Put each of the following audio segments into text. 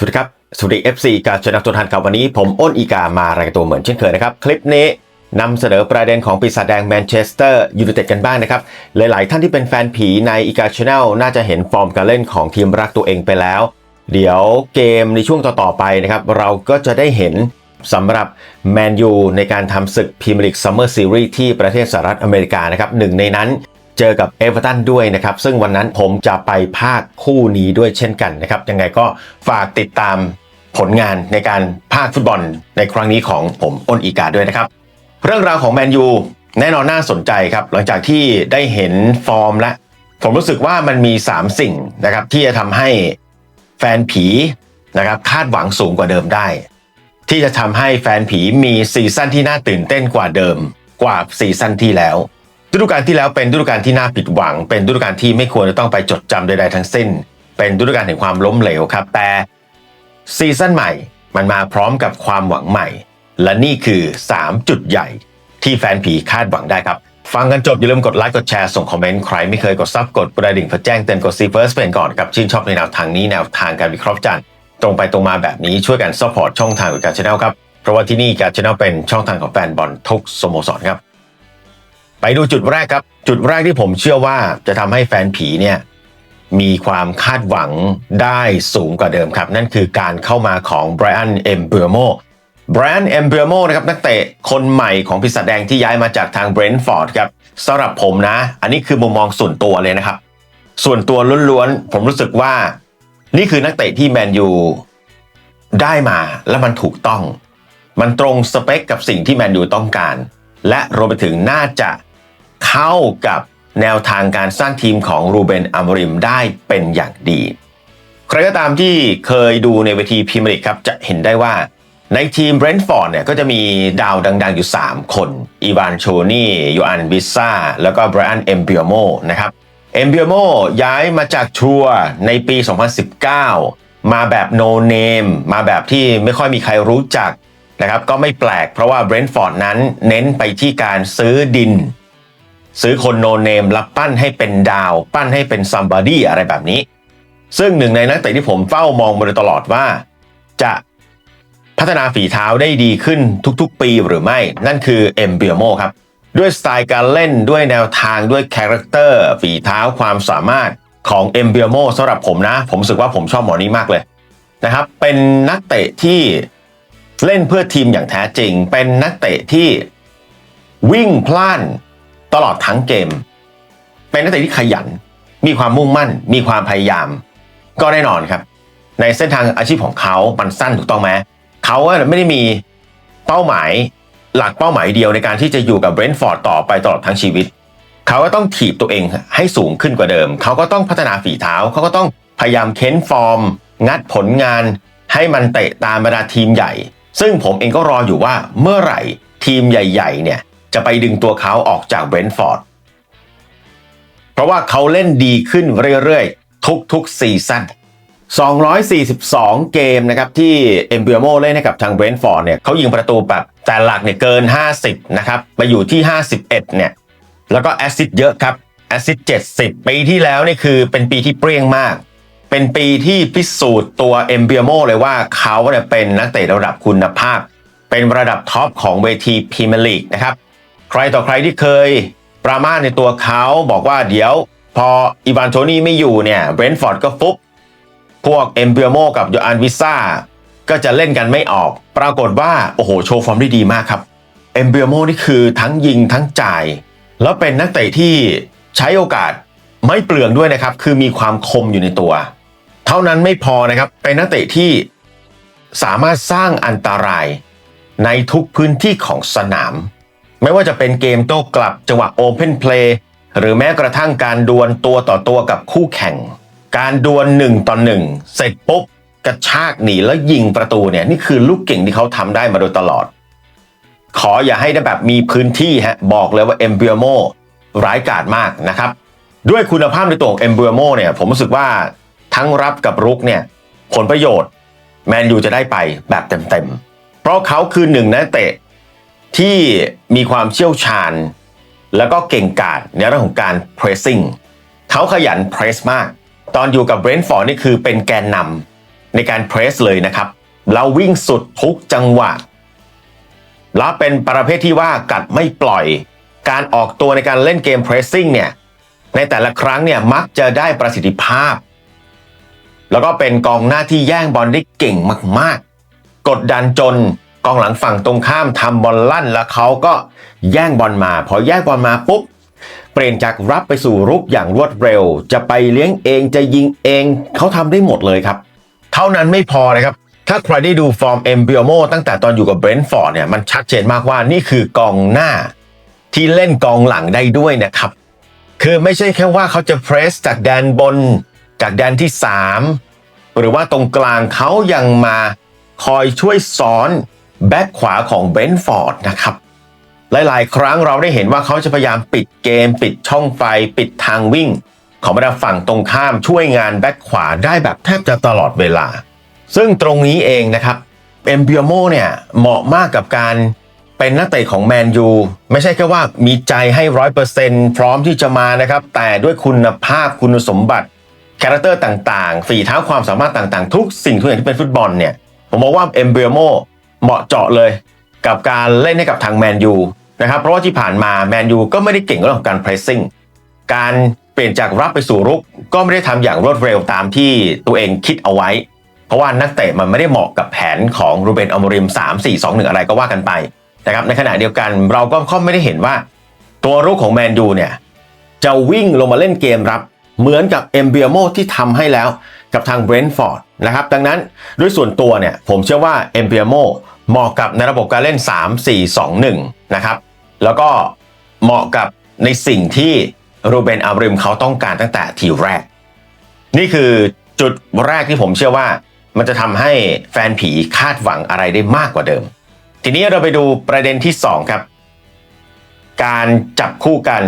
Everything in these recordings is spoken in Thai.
สวัสดีครับ สวัสดี FC การชนะตัวทันครับวันนี้ ผมอ้นอีกามารายงานตัวเหมือนเช่นเคยนะครับ คลิปนี้นำเสนอประเด็นของปีศาจแดงแมนเชสเตอร์ยูไนเต็ดกันบ้างนะครับ หลายๆ ท่านที่เป็นแฟนผีในอีกาช n แนลน่าจะเห็นฟอร์มการเล่นของทีมรักตัวเองไปแล้ว เดี๋ยวเกมในช่วงต่อ ๆ ไปนะครับ เราก็จะได้เห็นสำหรับแมนยูในการทำศึกพรีเมียร์ลีกซัมเมอร์ซีรีส์ที่ประเทศสหรัฐอเมริกานะครับหนึ่งในนั้น เจอกับเอเวอร์ตันด้วยนะครับ ซึ่งวันนั้นผมจะไปภาคคู่นี้ด้วยเช่นกันนะครับ ยังไงก็ฝากติดตามผลงานในการภาคฟุตบอลในครั้งนี้ของผมอ้นอีกาด้วยนะครับ เรื่องราวของแมนยูแน่นอนน่าสนใจครับ หลังจากที่ได้เห็นฟอร์มและ ผมรู้สึกว่ามันมี 3 สิ่งนะครับ ที่จะทำให้แฟนผีนะครับคาดหวังสูงกว่าเดิมได้ ที่จะทำให้แฟนผีมีซีซั่นที่น่าตื่นเต้นกว่าเดิมกว่าซีซั่นที่แล้ว ฤดูกาลที่แล้วเป็นฤดูกาลที่น่าผิดหวัง เป็นฤดูกาลที่ไม่ควรจะต้องไปจดจำใดๆทั้งสิ้น เป็นฤดูกาลแห่งความล้มเหลวครับ แต่ซีซั่นใหม่มันมาพร้อมกับความหวังใหม่ และนี่คือ 3 จุดใหญ่ ที่แฟนผีคาดหวังได้ครับ ฟังกันจบอย่าลืมกดไลค์กดแชร์ส่งคอมเมนต์ใครไม่เคยกดซับกดกระดิ่งเพื่อแจ้งเตือนกดซีเฟิร์สเป็นก่อนกับชื่นชอบในแนวทางนี้แนวทางการวิเคราะห์จันตรงไปตรงมาแบบนี้ช่วยกันซัพพอร์ตช่องทางของการช n แนลครับเพราะว่าที่นี่การช n แนลเป็นช่องทางของแฟนบอลทุกสโมสรครับ ไปดูจุดแรกครับ จุดแรกที่ผมเชื่อว่าจะทำให้แฟนผีเนี่ยมีความคาดหวังได้สูงกว่าเดิมครับ นั่นคือการเข้ามาของไบรอันเอมเบอร์โมไบรอันเอมเบอร์โมนะครับนักเตะคนใหม่ของพิศาจแดงที่ย้ายมาจากทางเบรนท์ฟอร์ดครับสำหรับผมนะ อันนี้คือมุมมองส่วนตัวเลยนะครับ ส่วนตัวล้วนๆ ผมรู้สึกว่า นี่คือนักเตะที่แมนยูได้มาแล้วมันถูกต้อง มันตรงสเปคกับสิ่งที่แมนยูต้องการ และรวมไปถึงน่าจะ เข้ากับแนวทางการสร้างทีมของรูเบนอามริมได้เป็นอย่างดี ใครก็ตามที่เคยดูในเวทีพรีเมียร์ลีกครับจะเห็นได้ว่าในทีมเบรนท์ฟอร์ดเนี่ยก็จะมีดาวดังๆอยู่ 3 คน อีวานโชนี่ยูอันบิซ่า แล้วก็ไบรอันเอมเบียโมนะครับ เอมเบียโมย้ายมาจากชัวร์ในปี 2019 มาแบบโนเนมมาแบบที่ไม่ค่อยมีใครรู้จักนะครับ ก็ไม่แปลกเพราะว่าเบรนท์ฟอร์ดนั้นเน้นไปที่การซื้อดิน ซื้อคนโนเนมแล้วปั้นให้เป็นดาว ปั้นให้เป็นซัมบ o ดี้อะไรแบบนี้ ซึ่งหนึ่งในนักเตะที่ผมเฝ้ามองมาโดยตลอดว่า จะพัฒนาฝีเท้าได้ดีขึ้นทุกๆ ปีหรือไม่ นั่นคือเอ็มเบียโมครับ ด้วยสไตล์การเล่นด้วยแนวทางด้วยคาแรคเตอร์ฝีเท้าความสามารถของเอ็มเบียโมสำหรับผมนะ ผมรู้สึกว่าผมชอบหมอนี้มากเลยนะครับ เป็นนักเตะที่เล่นเพื่อทีมอย่างแท้จริง เป็นนักเตะที่วิ่งพล่าน ตลอดทั้งเกม เป็นนักเตะที่ขยัน มีความมุ่งมั่น มีความพยายาม ก็แน่นอนครับ ในเส้นทางอาชีพของเขามันสั้นถูกต้องไหมเขาไม่ได้มีเป้าหมายหลักเป้าหมายเดียวในการที่จะอยู่กับเบรนท์ฟอร์ดต่อไปตลอดทั้งชีวิต เขาก็ต้องถีบตัวเองให้สูงขึ้นกว่าเดิม เขาก็ต้องพัฒนาฝีเท้า เขาก็ต้องพยายามเค้นฟอร์ม งัดผลงาน ให้มันเตะตามบรรดาทีมใหญ่ ซึ่งผมเองก็รออยู่ว่าเมื่อไหร่ทีมใหญ่ ๆ เนี่ย จะไปดึงตัวเขาออกจากเบรนฟอร์ด เพราะว่าเขาเล่นดีขึ้นเรื่อยๆ ทุกๆซีซั่น242 เกมนะครับที่เอ็มเบียโมเล่นให้กับทางเบรนฟอร์ดเนี่ยเขายิงประตูแบบแต่หลักเนี่ยเกิน 50 นะครับไปอยู่ที่ 51 เนี่ย แล้วก็แอสซิสต์เยอะครับแอสซิสต์70 ปีที่แล้วนี่คือเป็นปีที่เปรี้ยงมาก เป็นปีที่พิสูจน์ตัวเอ็มเบียโมเลยว่าเขาเนี่ยเป็นนักเตะระดับคุณภาพ เป็นระดับท็อปของเวทีพรีเมียร์ลีกนะครับ ใครต่อใครที่เคยประมาทในตัวเขาบอกว่าเดี๋ยวพออีวานโทนี่ไม่อยู่เนี่ยเบรนท์ฟอร์ดก็ฟุบพวกเอ็มเบียโมกับโยอันวิซ่าก็จะเล่นกันไม่ออก ปรากฏว่า โอ้โห โชว์ฟอร์มได้ดีมากครับเอ็มเบียโมนี่คือทั้งยิงทั้งจ่าย แล้วเป็นนักเตะที่ใช้โอกาสไม่เปลืองด้วยนะครับ คือมีความคมอยู่ในตัว เท่านั้นไม่พอนะครับ เป็นนักเตะที่สามารถสร้างอันตรายในทุกพื้นที่ของสนาม ไม่ว่าจะเป็นเกมโต้กลับจังหวะโอเพนเพลย์หรือแม้กระทั่งการดวลตัวต่อตัวกับคู่แข่ง การดวลหนึ่งต่อหนึ่งเสร็จปุ๊บกระชากหนีแล้วยิงประตูเนี่ยนี่คือลูกเก่งที่เขาทำได้มาโดยตลอด ขออย่าให้ได้แบบมีพื้นที่ฮะบอกเลยว่าเอ็มเบียโมร้ายกาจมากนะครับด้วยคุณภาพในตัวของเอ็มเบียโมเนี่ยผมรู้สึกว่าทั้งรับกับรุกเนี่ยผลประโยชน์แมนยูจะได้ไปแบบเต็มๆ เพราะเขาคือหนึ่งนักเตะ ที่มีความเชี่ยวชาญ แล้วก็เก่งกาจในเรื่องของการ pressing เขาขยัน press มาก ตอนอยู่กับเบรนท์ฟอร์ดนี่คือเป็นแกนนำในการเพรสเลยนะครับ เราวิ่งสุดทุกจังหวะ แล้วเป็นประเภทที่ว่ากัดไม่ปล่อย การออกตัวในการเล่นเกมเพรสซิ่งเนี่ย ในแต่ละครั้งเนี่ยมักจะได้ประสิทธิภาพ แล้วก็เป็นกองหน้าที่แย่งบอลได้เก่งมาก ๆ กดดันจน กองหลังฝั่งตรงข้ามทำบอลลั่น แล้วเขาก็แย่งบอลมา พอแย่งบอลมาปุ๊บ เปลี่ยนจากรับไปสู่รุกอย่างรวดเร็ว จะไปเลี้ยงเองจะยิงเองเขาทำได้หมดเลยครับ เท่านั้นไม่พอนะครับ ถ้าใครได้ดูฟอร์มเอ็มเบียโมตั้งแต่ตอนอยู่กับเบรนท์ฟอร์ดเนี่ยมันชัดเจนมากว่านี่คือกองหน้า ที่เล่นกองหลังได้ด้วยนะครับคือไม่ใช่แค่ว่าเขาจะเพรสจากแดนบน จากแดนที่ 3 หรือว่าตรงกลางเขายังมาคอยช่วยสอน แบ็คขวาของเบนฟอร์ดนะครับ หลาย ๆ ครั้งเราได้เห็นว่าเขาจะพยายามปิดเกม ปิดช่องไฟ ปิดทางวิ่ง ของบรรดาฝั่งตรงข้ามช่วยงานแบ็คขวาได้แบบแทบจะตลอดเวลา ซึ่งตรงนี้เองนะครับเอมเบียโมเนี่ยเหมาะมากกับการเป็นนักเตะของแมนยูไม่ใช่แค่ว่ามีใจให้ร้อยเปอร์เซ็นต์พร้อมที่จะมานะครับ แต่ด้วยคุณภาพคุณสมบัติคาแรคเตอร์ต่างๆ ฝีเท้าความสามารถต่างๆ ทุกสิ่งทุกอย่างที่เป็นฟุตบอลเนี่ย ผมมองว่าเอมเบียโม เหมาะเจาะเลยกับการเล่นให้กับทางแมนยูนะครับเพราะว่าที่ผ่านมาแมนยูก็ไม่ได้เก่งเรื่องของการเพรสซิ่งการเปลี่ยนจากรับไปสู่รุก ก็ไม่ได้ทำอย่างรวดเร็วตามที่ตัวเองคิดเอาไว้ เพราะว่านักเตะมันไม่ได้เหมาะกับแผนของรูเบนอมริม 3 4 2 1 อะไรก็ว่ากันไปนะครับในขณะเดียวกันเราก็ค่อไม่ได้เห็นว่า ตัวรุกของแมนยูเนี่ยจะวิ่งลงมาเล่นเกมรับ เหมือนกับเอมเบียโมที่ทำให้แล้วกับทางเบรนท์ฟอร์ด นะครับ ดังนั้นด้วยส่วนตัวเนี่ยผมเชื่อว่าเอมเบียโมเหมาะกับในระบบการเล่น 3 4 2 1 นะครับ แล้วก็เหมาะกับในสิ่งที่รูเบนอาบริมเขาต้องการตั้งแต่ทีแรก นี่คือจุดแรกที่ผมเชื่อว่า มันจะทำให้แฟนผีคาดหวังอะไรได้มากกว่าเดิม ทีนี้เราไปดูประเด็นที่ 2 ครับ การจับคู่กัน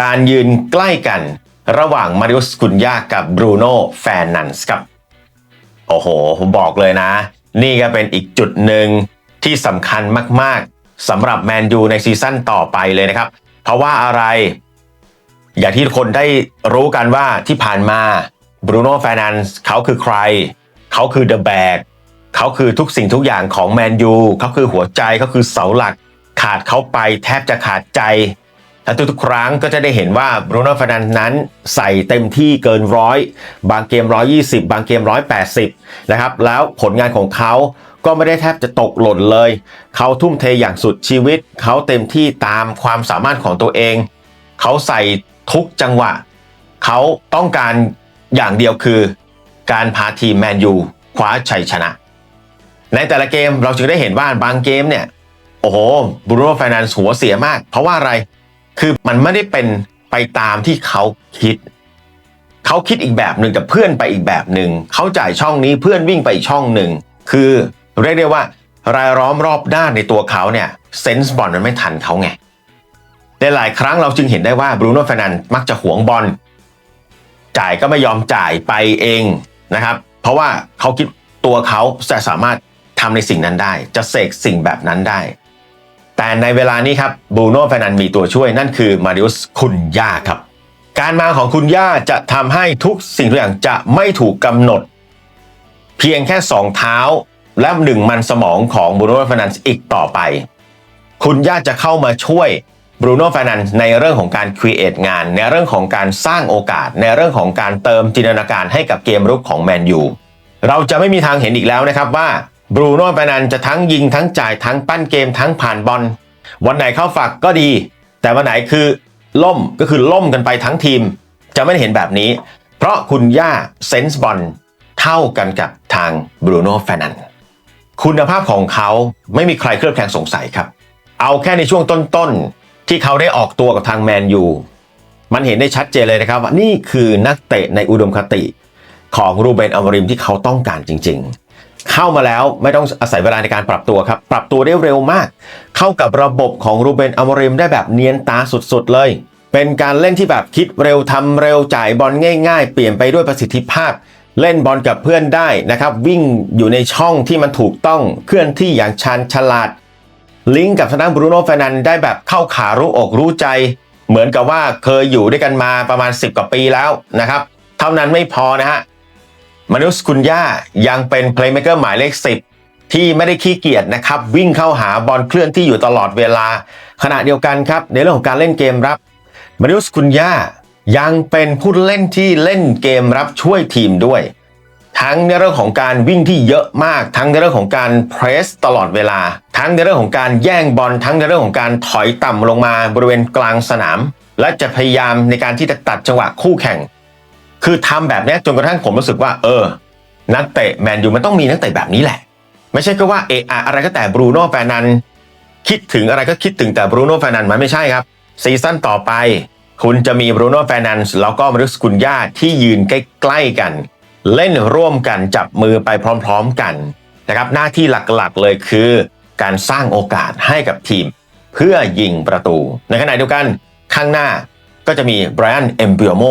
การยืนใกล้กันระหว่างมาริอุสกุนยากับบรูโน่แฟนนันส์ครับ โอ้โห ผมบอกเลยนะ นี่ก็เป็นอีกจุดหนึ่งที่สำคัญมากๆสำหรับแมนยูในซีซั่นต่อไปเลยนะครับ เพราะว่าอะไร อย่างที่คนได้รู้กันว่าที่ผ่านมาบรูโน่แฟนันส์เขาคือใคร เขาคือเดอะแบกเขาคือทุกสิ่งทุกอย่างของแมนยูเขาคือหัวใจเขาคือเสาหลัก ขาดเขาไปแทบจะขาดใจ และทุกๆครั้งก็จะได้เห็นว่าบรูโน่ฟ r นันนั้นใส่เต็มที่เกินร้อยบางเกม 120 บางเกม 180 นะครับ แล้วผลงานของเขาก็ไม่ได้แทบจะตกหล่นเลย เขาทุ่มเทอย่างสุดชีวิต เขาเต็มที่ตามความสามารถของตัวเอง เขาใส่ทุกจังหวะ เขาต้องการอย่างเดียวคือการพาทีมแมนยูคว้าชัยชนะ ในแต่ละเกมเราจึงได้เห็นว่าบางเกมเนี่ย โอ้โหบรูโน่ไฟนันซ์หัวเสียมาก เพราะว่าอะไร คือมันไม่ได้เป็นไปตามที่เขาคิด เขาคิดอีกแบบหนึ่งแต่เพื่อนไปอีกแบบหนึ่งเขาจ่ายช่องนี้เพื่อนวิ่งไปอีกช่องหนึ่งคือเรียกได้ว่ารายล้อมรอบด้านในตัวเขาเนี่ยเซนส์บอลมันไม่ทันเขาไงในหลายครั้งเราจึงเห็นได้ว่าบรูโน่เฟรนันมักจะหวงบอลจ่ายก็ไม่ยอมจ่ายไปเองนะครับ เพราะว่าเขาคิดตัวเขาจะสามารถทำในสิ่งนั้นได้ จะเสกสิ่งแบบนั้นได้ แต่ในเวลานี้ครับบรูโน่เฟนันมีตัวช่วยนั่นคือมาริอุสคุนย่าครับ การมาของคุณย่าจะทำให้ทุกสิ่งทุกอย่างจะไม่ถูกกำหนด เพียงแค่สองเท้าและหนึ่งมันสมองของบรูโน่ฟนันซ์อีกต่อไป คุณย่าจะเข้ามาช่วยบรูโน่ฟนันในเรื่องของการครีเอทงาน ในเรื่องของการสร้างโอกาส ในเรื่องของการเติมจินตนาการให้กับเกมรุกของแมนยูเราจะไม่มีทางเห็นอีกแล้วนะครับว่า บรูโน่ฟนันจะทั้งยิงทั้งจ่ายทั้งปั้นเกมทั้งผ่านบอล วันไหนเข้าฝักก็ดี แต่วันไหนคือล่มก็คือล่มกันไปทั้งทีม จะไม่เห็นแบบนี้ เพราะคุณย่าเซนส์บอลเท่ากันกับทางบรูโน่แฟนันคุณภาพของเขาไม่มีใครเคลือบแคลงสงสัยครับ เอาแค่ในช่วงต้นๆ ที่เขาได้ออกตัวกับทางแมนยูมันเห็นได้ชัดเจนเลยนะครับว่านี่คือนักเตะในอุดมคติของรูเบนอมริมที่เขาต้องการจริง ๆ เข้ามาแล้วไม่ต้องอาศัยเวลาในการปรับตัวครับ ปรับตัวได้เร็วมาก เข้ากับระบบของรูเบนอมริมได้แบบเนียนตาสุดๆเลย เป็นการเล่นที่แบบคิดเร็วทำเร็วจ่ายบอลง่าย ๆ เปลี่ยนไปด้วยประสิทธิภาพ เล่นบอลกับเพื่อนได้นะครับ วิ่งอยู่ในช่องที่มันถูกต้องเคลื่อนที่อย่างชันฉลาด ลิงก์กับทางด้านบรูโน่เฟนันได้แบบเข้าขารู้อกรู้ใจ เหมือนกับว่าเคยอยู่ด้วยกันมาประมาณ 10 กว่าปีแล้วนะครับ เท่านั้นไม่พอนะฮะ มานุสคุนย่ายังเป็นเพลย์เม k เกอร์หมายเลข 10 ที่ไม่ได้ขี้เกียจนะครับ วิ่งเข้าหาบอลเคลื่อนที่อยู่ตลอดเวลา ขณะเดียวกันครับ ในเรื่องของการเล่นเกมรับมานุสคุนย่ายังเป็นผู้เล่นที่เล่นเกมรับช่วยทีมด้วย ทั้งในเรื่องของการวิ่งที่เยอะมาก ทั้งในเรื่องของการเพรสตลอดเวลา ทั้งในเรื่องของการแย่งบอลทั้งในเรื่องของการถอยต่ำลงมาบริเวณกลางสนาม และจะพยายามในการที่จะตัดจังหวะคู่แข่ง คือทำแบบนี้จนกระทั่งผมรู้สึกว่า เออ นักเตะแมนยูมันต้องมีนักเตะแบบนี้แหละ ไม่ใช่ก็ว่าเอออะไรก็แต่บรูโน่แฟนันคิดถึงอะไรก็คิดถึงแต่บรูโน่แฟนันมันไม่ใช่ครับ ซีซั่นต่อไป คุณจะมีบรูโน่แฟนันแล้วก็มารุสกุนย่าที่ยืนใกล้ๆกัน เล่นร่วมกันจับมือไปพร้อมๆกันนะครับหน้าที่หลักๆเลยคือ การสร้างโอกาสให้กับทีม เพื่อยิงประตู ในขณะเดียวกันข้างหน้าก็จะมีไบรอันเอมเบียโม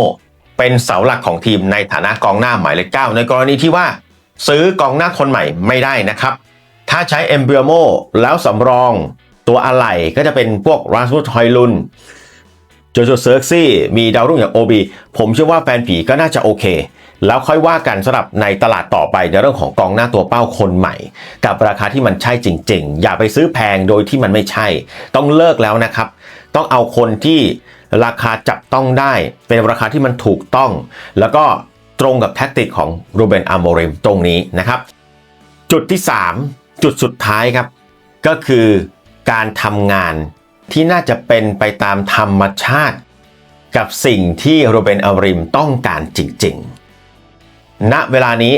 เป็นเสาหลักของทีมในฐานะกองหน้าหมายเลขเก้าในกรณีที่ว่า ซื้อกองหน้าคนใหม่ไม่ได้นะครับ ถ้าใช้เอมเบียโมแล้วสำรองตัวอะไหล่ก็จะเป็นพวกราสมุสฮอยลุนโจโจเซิร์กซี่มีดาวรุ่งอย่างโอบีผมเชื่อว่าแฟนผีก็น่าจะโอเค แล้วค่อยว่ากันสำหรับในตลาดต่อไปในเรื่องของกองหน้าตัวเป้าคนใหม่ กับราคาที่มันใช่จริง ๆ อย่าไปซื้อแพงโดยที่มันไม่ใช่ ต้องเลิกแล้วนะครับ ต้องเอาคนที่ ราคาจับต้องได้ เป็นราคาที่มันถูกต้อง แล้วก็ตรงกับแท็กติกของรูเบนอาร์โมเรมตรงนี้นะครับ จุดที่ 3 จุดสุดท้ายครับ ก็คือการทำงานที่น่าจะเป็นไปตามธรรมชาติ กับสิ่งที่โรเบนอาริมต้องการจริงๆ ณเวลานี้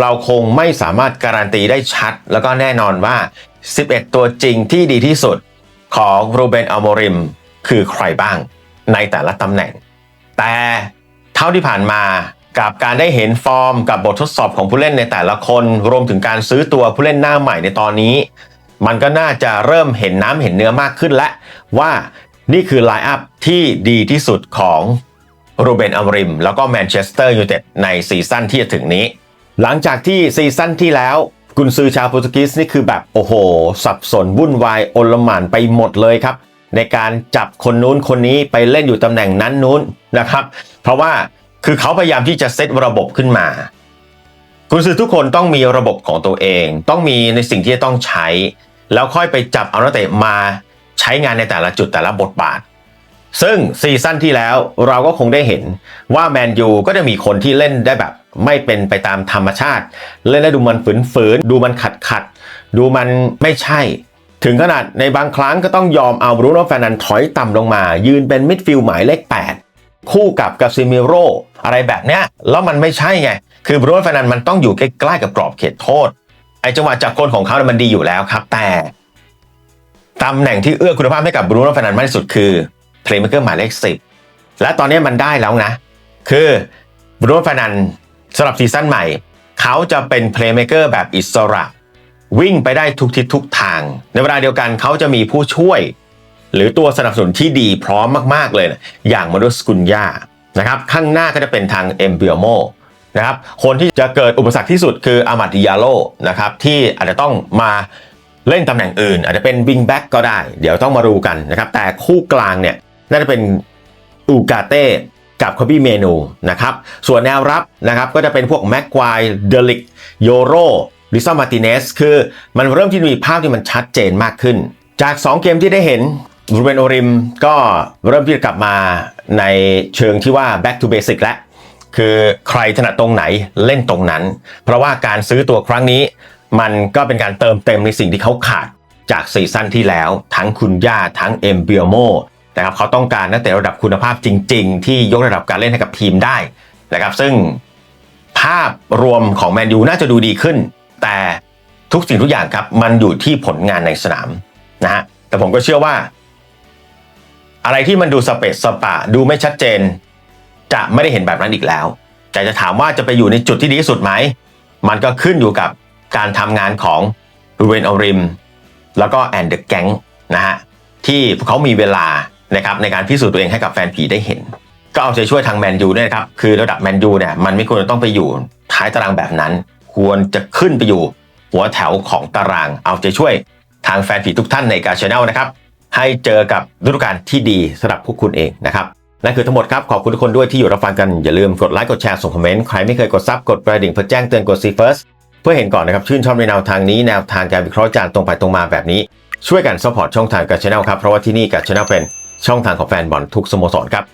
เราคงไม่สามารถการันตีได้ชัด แล้วก็แน่นอนว่า 11 ตัวจริงที่ดีที่สุดของโรเบนอาโมริมคือใครบ้าง ในแต่ละตำแหน่ง แต่เท่าที่ผ่านมากับการได้เห็นฟอร์มกับบททดสอบของผู้เล่นในแต่ละคน รวมถึงการซื้อตัวผู้เล่นหน้าใหม่ในตอนนี้ มันก็น่าจะเริ่มเห็นน้ำเห็นเนื้อมากขึ้นและว่านี่คือไลน์อัพที่ดีที่สุดของโรเบนอัมริม แล้วก็แมนเชสเตอร์ยูไนเต็ดในซีซั่นที่จะถึงนี้ หลังจากที่ซีซั่นที่แล้วกุนซือชาวโปรตุเกสนี่คือแบบโอ้โห สับสนวุ่นวายโอลหม่านไปหมดเลยครับ ในการจับคนนู้นคนนี้ไปเล่นอยู่ตำแหน่งนั้นนู้นนะครับ เพราะว่าคือเขาพยายามที่จะเซตระบบขึ้นมา คุณซื้อทุกคนต้องมีระบบของตัวเอง ต้องมีในสิ่งที่จะต้องใช้ แล้วค่อยไปจับเอานักเตะมาใช้งานในแต่ละจุดแต่ละบทบาท ซึ่งซีซั่นที่แล้วเราก็คงได้เห็นว่าแมนยูก็จะมีคนที่เล่นได้แบบไม่เป็นไปตามธรรมชาติ เล่นได้ดูมันฝืนๆดูมันขัดขัดดูมันไม่ใช่ ถึงขนาดในบางครั้งก็ต้องยอมเอาบรูโน่แฟนันถอยต่ำลงมา ยืนเป็นมิดฟิลด์หมายเลข 8 คู่กับกาซิมิโรอะไรแบบเนี้ยแล้วมันไม่ใช่ไง คือบรูโน่แฟนันมันต้องอยู่ใกล้ๆกับกรอบเขตโทษ ไอจังหวะจับกลของเขาเนี่ยมันดีอยู่แล้วครับ แต่ตำแหน่งที่เอื้อคุณภาพให้กับบรูโน่แฟนันมากที่สุดคือเพลย์เม k เกอร์หมายเลข 10 และตอนนี้มันได้แล้วนะ คือบรูโน่แฟนันสำหรับซีซั่นใหม่ เขาจะเป็นเพลย์เม k เกอร์แบบอิสระ วิ่งไปได้ทุกทิศทุกทาง ในเวลาเดียวกันเขาจะมีผู้ช่วย หรือตัวสนับสนุนที่ดีพร้อมมาก ๆ เลยนะอย่างมารุสกุนยานะครับข้างหน้าก็จะเป็นทางเอมเบียโมนะครับคนที่จะเกิดอุปสรรคที่สุดคืออามาดิยาโลนะครับที่อาจจะต้องมาเล่นตำแหน่งอื่น อาจจะเป็นวิงแบ็กก็ได้ เดี๋ยวต้องมาดูกันนะครับแต่คู่กลางเนี่ยน่าจะเป็นอูกาเต้กับคอบี้เมนูนะครับส่วนแนวรับนะครับก็จะเป็นพวกแม็กควายเดลิกโยโร ลิซ่มาติเนสคือมันเริ่มที่มีภาพที่มันชัดเจนมากขึ้น จาก 2 เกมที่ได้เห็นรูเบนโอริมก็เริ่มที่จะกลับมาในเชิงที่ว่า back to basic แล้วคือใครถนัดตรงไหนเล่นตรงนั้น เพราะว่าการซื้อตัวครั้งนี้ มันก็เป็นการเติมเต็มในสิ่งที่เขาขาดจากซีซั่นที่แล้ว ทั้งคุณย่าทั้งเอ็มเบียโมนะครับเขาต้องการนักเตะระดับคุณภาพจริง ๆ ที่ยกระดับการเล่นให้กับทีมได้นะครับซึ่งภาพรวมของแมนยูน่าจะดูดีขึ้น แต่ทุกสิ่งทุกอย่างครับมันอยู่ที่ผลงานในสนามนะฮะแต่ผมก็เชื่อว่า อะไรที่มันดูสเปซสปะดูไม่ชัดเจน จะไม่ได้เห็นแบบนั้นอีกแล้ว แต่จะถามว่าจะไปอยู่ในจุดที่ดีที่สุดไหม มันก็ขึ้นอยู่กับการทำงานของรูเวนอริมแล้วก็แอนเดอร์แก๊งนะฮะที่เขามีเวลานะครับในการพิสูจน์ตัวเองให้กับแฟนผีได้เห็น ก็เอาใจช่วยทางแมนยูด้วยนะครับ คือระดับแมนยูเนี่ยมันไม่ควรต้องไปอยู่ท้ายตารางแบบนั้น ควรจะขึ้นไปอยู่ หัวแถวของตารางเอาใจช่วยทางแฟนผีทุกท่านในการช n แนลนะครับ ให้เจอกับฤดูกาลที่ดีสำหรับพวกคุณเองนะครับนั่นคือทั้งหมดครับ ขอบคุณทุกคนด้วยที่อยู่รับฟังกัน อย่าลืมกดไลค์กดแชร์ส่งคอมเมนต์ ใครไม่เคยกดซับกดกระดิ่งเพื่อแจ้งเตือนกด see first เพื่อเห็นก่อนนะครับ ชื่นชอบในแนวทางนี้แนวทางการวิเคราะห์จานตรงไปตรงมาแบบนี้ ช่วยกันซัพพอร์ตช่องทางกับช anel ครับเพราะว่าที่นี่กับช anel เป็นช่องทางของแฟนบอลทุกสโมสรครับ